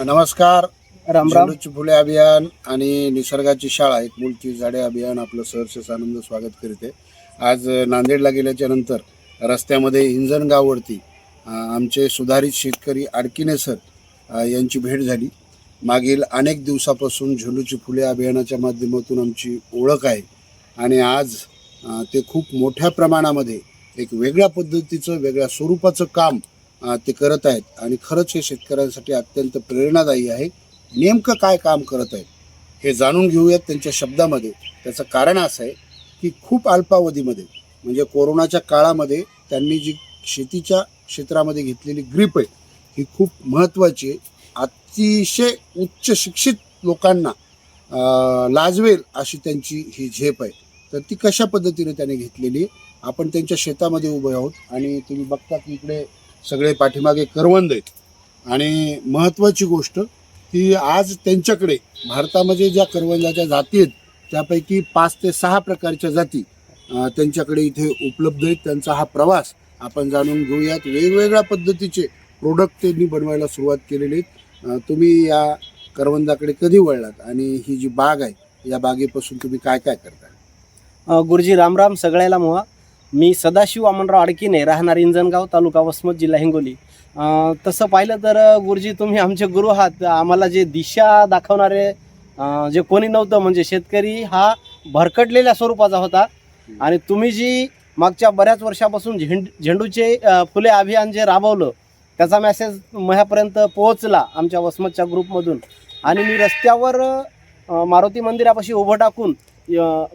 नमस्कार. राम राम. झेंडूची फुले अभियान आणि निसर्गाची शाळा एक मूलची झाडे अभियान आपलं सहर्ष आनंद स्वागत करते आज नांदेडला गेल्याच्यानंतर रस्त्यामध्ये हिंजणगाववरती अ, आमचे सुधारित शेतकरी आडकिने सर यांची भेट झाली. मागील अनेक दिवसापासून झेंडूची फुले अभियानाच्या माध्यमातून आमची ओळख आहे आणि आज ते खूप मोठ्या प्रमाणामध्ये एक वेगळ्या पद्धतीचं वेगळ्या स्वरूपाचं काम ते करत आहेत. आणि खरंच हे शेतकऱ्यांसाठी अत्यंत प्रेरणादायी आहे. नेमकं काय काम करत आहेत हे जाणून घेऊयात त्यांच्या शब्दामध्ये. त्याचं कारण असं आहे की खूप अल्पावधीमध्ये म्हणजे कोरोनाच्या काळामध्ये त्यांनी जी शेतीच्या क्षेत्रामध्ये घेतलेली ग्रीप आहे ही खूप महत्त्वाची आहे. अतिशय उच्च शिक्षित लोकांना लाजवेल अशी त्यांची ही झेप आहे. तर ती कशा पद्धतीने त्याने घेतलेली आहे? आपण त्यांच्या शेतामध्ये उभे आहोत आणि तुम्ही बघता की इकडे सगळे पाठीमागे करवंद आहेत. आणि महत्त्वाची गोष्ट की आज त्यांच्याकडे भारतामध्ये ज्या करवंदाच्या जाती आहेत त्यापैकी पाच ते सहा प्रकारच्या जाती त्यांच्याकडे इथे उपलब्ध आहेत. त्यांचा हा प्रवास आपण जाणून घेऊयात. वेगवेगळ्या पद्धतीचे प्रोडक्ट त्यांनी बनवायला सुरुवात केलेली आहेत. तुम्ही या करवंदाकडे कधी वळलात? आणि ही जी बाग आहे या बागेपासून तुम्ही काय काय करता गुरुजी रामराम सगळ्याला मोहा. मी सदाशिव अमनराव आडकीने राहणार इंजनगाव तालुका वसमत जिल्हा हिंगोली. तसं पाहिलं तर गुरुजी तुम्ही आमचे गुरु आहात. आम्हाला जे दिशा दाखवणारे जे कोणी नव्हतं म्हणजे शेतकरी हा भरकटलेल्या स्वरूपाचा होता. आणि तुम्ही जी मागच्या बऱ्याच वर्षापासून झेंड झेंडूचे फुले अभियान जे राबवलं त्याचा मेसेज माझ्यापर्यंत पोहोचला आमच्या वसमतच्या ग्रुपमधून आणि मी रस्त्यावर मारुती मंदिरापाशी उभं टाकून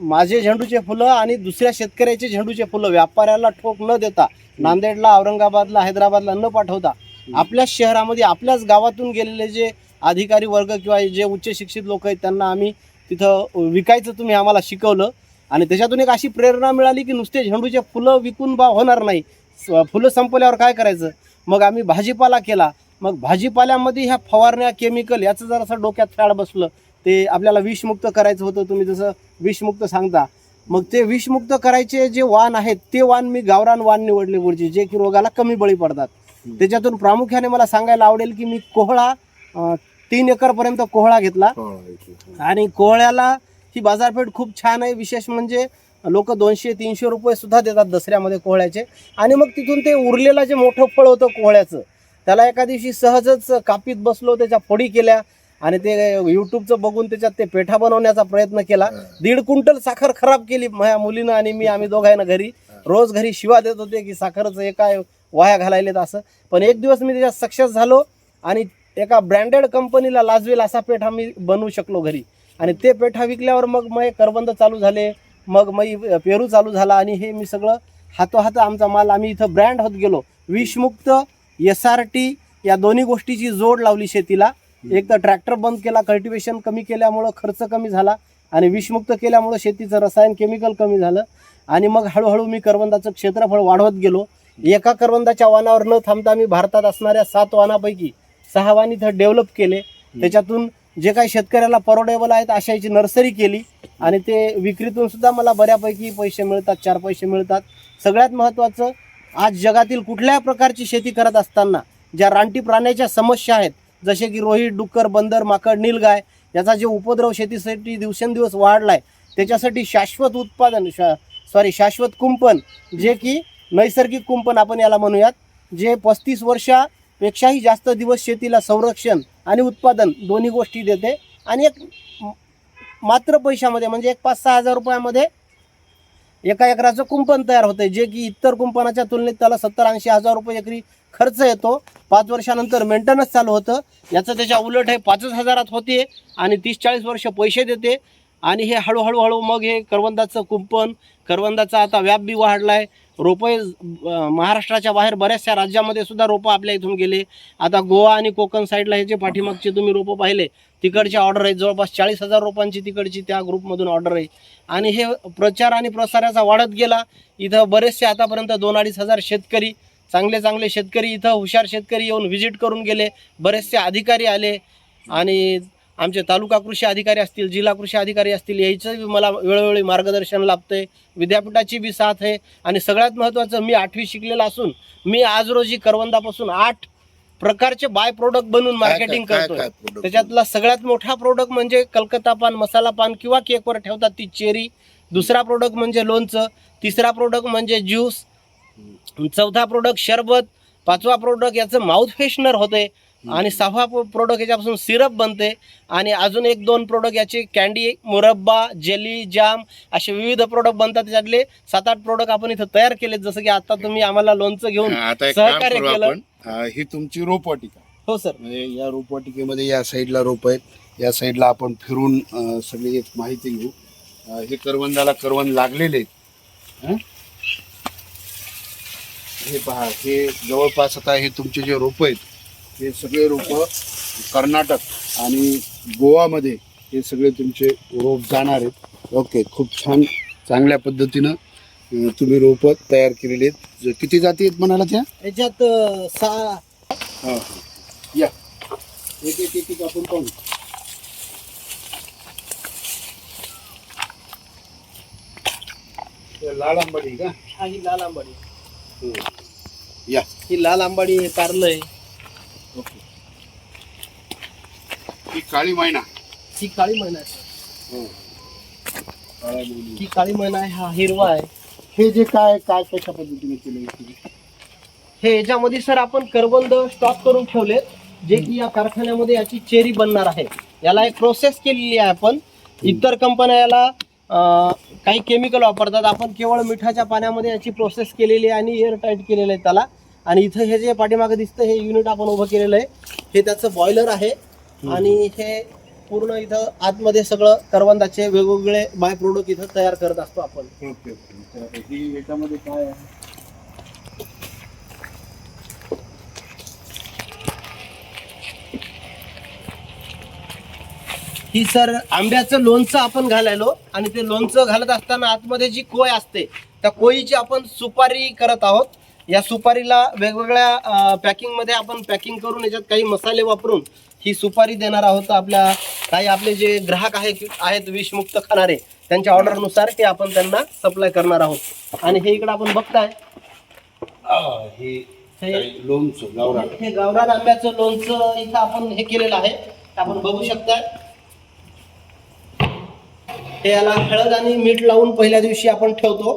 माझे झेंडूचे फुलं आणि दुसऱ्या शेतकऱ्याचे झेंडूचे फुलं व्यापाऱ्याला ठोक न देता नांदेडला औरंगाबादला हैदराबादला न पाठवता आपल्याच शहरामध्ये आपल्याच गावातून गेलेले जे अधिकारी वर्ग किंवा जे उच्च शिक्षित लोक आहेत त्यांना आम्ही तिथं विकायचं तुम्ही आम्हाला शिकवलं. आणि त्याच्यातून एक अशी प्रेरणा मिळाली की नुसते झेंडूचे फुलं विकून भाव होणार नाही. स- फुलं संपल्यावर काय करायचं? मग आम्ही भाजीपाला केला. मग भाजीपाल्यामध्ये ह्या फवारण्या केमिकल याचं जरासं डोक्यात फॅड बसलं. ते आपल्याला विषमुक्त करायचं होतं तुम्ही जसं विषमुक्त सांगता. मग ते विषमुक्त करायचे जे वाण आहेत ते वाण मी गावरान वाण निवडले गुरुजी जे की रोगाला कमी बळी पडतात. त्याच्यातून प्रामुख्याने मला सांगायला आवडेल की मी कोहळा तीन एकरपर्यंत कोहळा घेतला. आणि कोहळ्याला ही बाजारपेठ खूप छान आहे. विशेष म्हणजे लोक दोनशे तीनशे रुपये सुद्धा देतात दसऱ्यामध्ये कोहळ्याचे. आणि मग तिथून ते उरलेलं जे मोठं फळ होतं कोहळ्याचं त्याला एका दिवशी सहजच कापीत बसलो त्याच्या फोडी केल्या. आणि ते युट्यूबचं बघून त्याच्यात ते पेठा बनवण्याचा प्रयत्न केला. दीड क्विंटल साखर खराब केली माझ्या मुलीनं आणि मी आम्ही दोघांना घरी. रोज घरी शिवा देत होते की साखरचं काय वाया घालायलेत असं. पण एक दिवस मी त्याच्यात सक्सेस झालो आणि एका ब्रँडेड कंपनीला लाजवेल असा पेठा मी बनवू शकलो घरी. आणि ते पेठा विकल्यावर मग मग करबंद चालू झाले. मग मग पेरू चालू झाला आणि हे मी सगळं हातोहात आमचा माल आम्ही इथं ब्रँड होत गेलो. विषमुक्त एस आर टी या दोन्ही गोष्टीची जोड लावली शेतीला. एक तर ट्रॅक्टर बंद केला कल्टिवेशन कमी केल्यामुळं खर्च कमी झाला आणि विषमुक्त केल्यामुळं शेतीचं रसायन केमिकल कमी झालं. आणि मग हळूहळू मी करवंदाचं क्षेत्रफळ वाढवत गेलो. एका करवंदाच्या वानावर न थांबता मी भारतात असणाऱ्या सात वानापैकी सहा वाण इथं डेव्हलप केले. त्याच्यातून जे काही शेतकऱ्याला परवडेबल आहेत अशाची नर्सरी केली. आणि ते विक्रीतून सुद्धा मला बऱ्यापैकी पैसे मिळतात चार पैसे मिळतात. सगळ्यात महत्त्वाचं आज जगातील कुठल्याही प्रकारची शेती करत असताना ज्या रानटी प्राण्याच्या समस्या आहेत जसे की रोहित डुक्कर बंदर माकड नीलगाय याचा जे उपद्रव शेतीसाठी दिवसेंदिवस वाढलाय त्याच्यासाठी शाश्वत उत्पादन शा सॉरी शाश्वत कुंपण जे की नैसर्गिक कुंपण आपण याला म्हणूयात जे पस्तीस वर्षापेक्षाही जास्त दिवस शेतीला संरक्षण आणि उत्पादन दोन्ही गोष्टी देते आणि एक मात्र पैशामध्ये म्हणजे एक पाच सहा हजार रुपयामध्ये एका एकराचं कुंपण तयार होते जे की इतर कुंपणाच्या तुलनेत त्याला सत्तर ऐंशी हजार रुपये एकरी खर्च येतो. पाच वर्षानंतर मेंटेनन्स चालू होतं. याचं त्याच्या उलट हे पाचच हजारात होते आणि तीस चाळीस वर्ष पैसे देते. आणि हे हळूहळू हळू मग हे करवंदाचं कुंपण करवंदाचा आता व्याप बी आहे रोपे महाराष्ट्राच्या बाहेर बऱ्याचशा राज्यामध्ये सुद्धा रोपं आपल्या इथून गेले. आता गोवा आणि कोकण साईडला हे जे पाठीमागचे तुम्ही रोपं पाहिले तिकडची ऑर्डर आहेत. जवळपास चाळीस हजार रोपांची तिकडची त्या ग्रुपमधून ऑर्डर आहे. आणि हे प्रचार आणि प्रसाराचा वाढत गेला. इथं बरेचसे आतापर्यंत दोन अडीच हजार शेतकरी चांगले चांगले शेतकरी इथं हुशार शेतकरी येऊन व्हिजिट करून गेले. बरेचसे अधिकारी आले. आणि आमचे तालुका कृषी अधिकारी असतील जिल्हा कृषी अधिकारी असतील याचं बी मला वेळोवेळी मार्गदर्शन लाभतंय. विद्यापीठाची बी साथ आहे. आणि सगळ्यात महत्त्वाचं मी आठवी शिकलेला असून मी आज रोजी करवंदापासून आठ प्रकारचे बाय प्रोडक्ट बनवून मार्केटिंग करतोय? त्याच्यातला सगळ्यात मोठा प्रोडक्ट म्हणजे कलकत्ता पान मसाला पान किंवा केकवर ठेवतात ती चेरी. दुसरा प्रोडक्ट म्हणजे लोणचं. तिसरा प्रोडक्ट म्हणजे ज्यूस चौथा प्रोडक्ट शरबत पाचवा प्रोडक्ट याचं माउथ फ्रेशनर होते आणि सहावा प्रोडक्ट याच्यापासून सिरप बनते आणि अजून एक दोन प्रोडक्ट याचे कॅन्डी मुरब्बा जेली जाम असे विविध प्रोडक्ट बनतात. त्याच्यातले सात आठ प्रोडक्ट आपण इथं तयार केलेत. जसं की आता तुम्ही आम्हाला लोणचं घेऊन सहकार्य करू केलं. हा, तुमची रोपवाटिका हो सर म्हणजे या रोपवाटिकेमध्ये या साईडला रोप आहेत. या साईडला आपण फिरून सगळी एक माहिती घेऊ. हे करवंदाला करवंद लागलेले आहेत. हं? पहा हे जवळपास आता हे तुमचे जे रोप आहेत हे सगळे रोप कर्नाटक आणि गोवामध्ये हे सगळे तुमचे रोप जाणार आहेत. ओके खूप छान चांगल्या पद्धतीनं तुम्ही रोप तयार केलेली आहेत. ज- किती जाती आहेत म्हणाला त्या? याच्यात सहा. हा. या. एक एक एक आपण पाहू. लाल आंबाडी का? हा, ही लाल आंबाडी या. ही लाल आंबाडी हे कारलं आहे. ओके. ही काळी मैना. ही काळी मैना आहे. हो. काळा मैना. ही काळी मैना आहे हा हिरवा आहे. हे जे काय काय कशा पद्धतीने केलं हे याच्यामध्ये सर आपण करबंद स्टॉक करून ठेवले जे की या कारखान्यामध्ये याची चेरी बनणार आहे. याला एक प्रोसेस केलेली आहे आपण. इतर कंपन्या याला काही केमिकल वापरतात. आपण केवळ मिठाच्या पाण्यामध्ये याची प्रोसेस केलेली आहे आणि एअर टाईट केलेलं आहे त्याला. आणि इथं हे जे पाठीमागे दिसतं हे युनिट आपण उभं केलेलं आहे. हे त्याचं बॉयलर आहे. आणि हे पूर्ण इथं आतमध्ये सगळं करवंदाचे वेगवेगळे बाय प्रोडक्ट इथं तयार करत असतो आपण. याच्यामध्ये काय आहे? ही सर आंब्याचं लोणचं आपण घालायलो आणि ते लोणचं घालत असताना आतमध्ये जी कोय असते त्या कोयीची आपण सुपारी करत आहोत. या सुपारीला वेगवेगळ्या पॅकिंगमध्ये आपण पॅकिंग करून याच्यात काही मसाले वापरून ही सुपारी देणार आहोत आपल्या काही आपले जे ग्राहक आहे आहेत विषमुक्त खाणारे त्यांच्या ऑर्डरनुसार हे आपण त्यांना सप्लाय करणार आहोत. आणि हे इकडे आपण बघताय. हे लोणचं गावरान. हे गावरान आंब्याचं लोणचं इथं आपण हे केलेलं आहे. आपण बघू शकता हे याला हळद आणि मीठ लावून पहिल्या दिवशी आपण ठेवतो.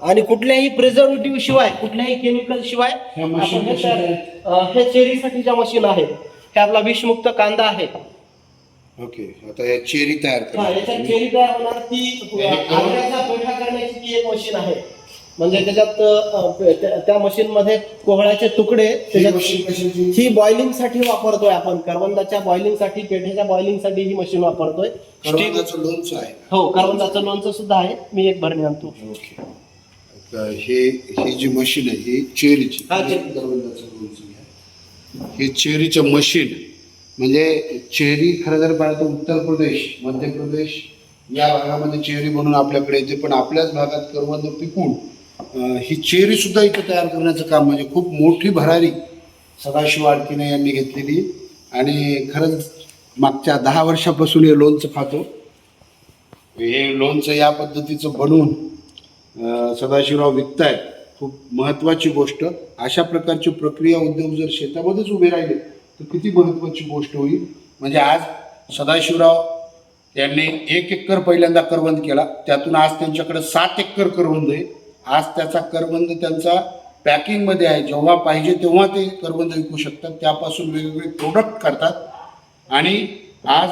आणि कुठल्याही प्रिझर्वेटिव्ह शिवाय कुठल्याही केमिकल शिवाय आपण हे हे चेरीसाठीच्या मशीन आहे हे आपला विषमुक्त कांदा आहे. ओके आता या चेरी तयार हा, याच्यात करा चेरी तयार होणार ती हे आंब्याचा पेठा करण्याची ती एक मशीन आहे. म्हणजे त्याच्यात त्या- मशीन मध्ये कोहळ्याचे तुकडे त्याच्यात ही बॉइलिंगसाठी वापरतोय आपण. करवंदाच्या बॉइलिंगसाठी पेठ्याच्या बॉइलिंगसाठी ही मशीन वापरतोय. लोणचं आहे. हो करवंदाचं लोणचं सुद्धा आहे. मी एक भरणी आणतो. हे ही जी मशीन आहे ही चेरीची. हा, चेरीचं मशीन म्हणजे चेरी खरं जर पाहिलं तर उत्तर प्रदेश मध्य प्रदेश या भागामध्ये चेरी म्हणून आपल्याकडे येते पण आपल्याच भागात करवंद पिकून ही चेरी सुद्धा इथं तयार करण्याचं काम म्हणजे खूप मोठी भरारी सदाशिव आडकीने यांनी घेतलेली आणि खरंच मागच्या दहा वर्षापासून हे लोणचं खातो. हे लोणचं या पद्धतीचं बनवून सदाशिवराव विकतायत. खूप महत्त्वाची गोष्ट. अशा प्रकारची प्रक्रिया उद्योग जर शेतामध्येच उभे राहिले तर किती महत्त्वाची गोष्ट होईल? म्हणजे आज सदाशिवराव यांनी एक एकर पहिल्यांदा करवंद केला. त्यातून आज त्यांच्याकडे सात एकर करवंद आहे. आज त्याचा करवंद त्यांचा पॅकिंगमध्ये आहे. जेव्हा पाहिजे तेव्हा ते करवंद विकू शकतात. त्यापासून वेगवेगळे प्रोडक्ट करतात. आणि आज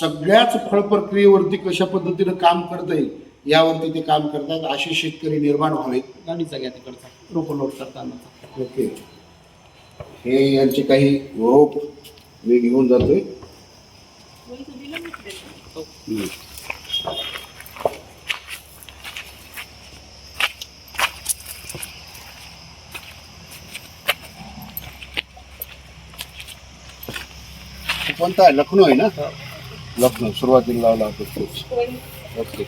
सगळ्याच फळ प्रक्रियेवरती कशा पद्धतीनं काम करता येईल यावरती ते काम करतात. असे शेतकरी निर्माण व्हावेत. गाडीचा घ्या तिकडचा. रोप लोड करताना. ओके. हे यांचे काही रोप मी घेऊन जातोय. कोणता आहे? लखनौ आहे ना? लखनौ सुरुवातीला लावला होता तोच. ओके.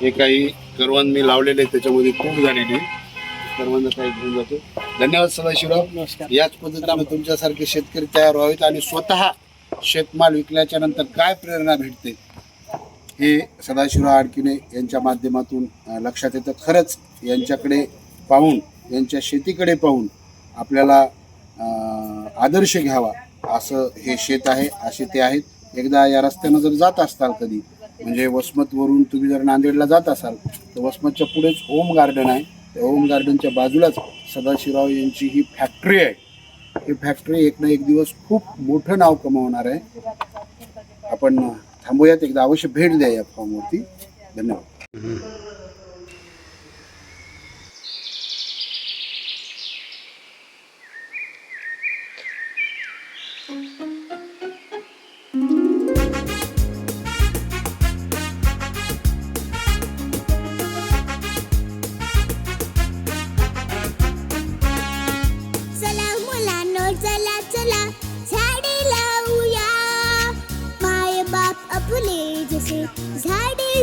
हे काही करवंद मी लावलेले आहेत त्याच्यामध्ये खूप झालेली. करवंद काही घेऊन जातो. धन्यवाद सदाशिवराव. नमस्कार. याच पद्धतीने तुमच्यासारखे शेतकरी तयार व्हावेत आणि स्वतः शेतमाल विकल्याच्या नंतर काय प्रेरणा भेटते? हे सदाशिवराव आडकिने यांच्या माध्यमातून लक्षात येतं. खरंच यांच्याकडे पाहून यांच्या शेतीकडे पाहून आपल्याला आदर्श घ्यावा. असं हे शेत आहे असे ते आहेत. एकदा या रस्त्यानं जर जात असताल कधी म्हणजे वसमतवरून तुम्ही जर नांदेडला जात असाल तर वसमतच्या पुढेच ओम गार्डन आहे. त्या ओम गार्डनच्या बाजूलाच सदाशिवराव यांची ही फॅक्टरी आहे. ही फॅक्टरी एक ना एक दिवस खूप मोठं नाव कमावणार आहे. आपण थांबूयात एकदा अवश्य भेट द्या या फॉर्मवरती. धन्यवाद.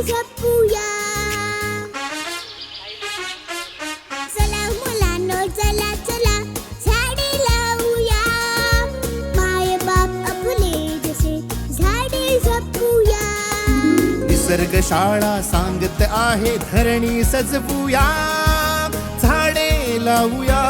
जपूया चला मुलांनो चला चला झाडे लावूया. माय बाप जसे झाडे जपूया निसर्ग शाळा सांगत आहे धरणी सजवूया. झाडे लावूया.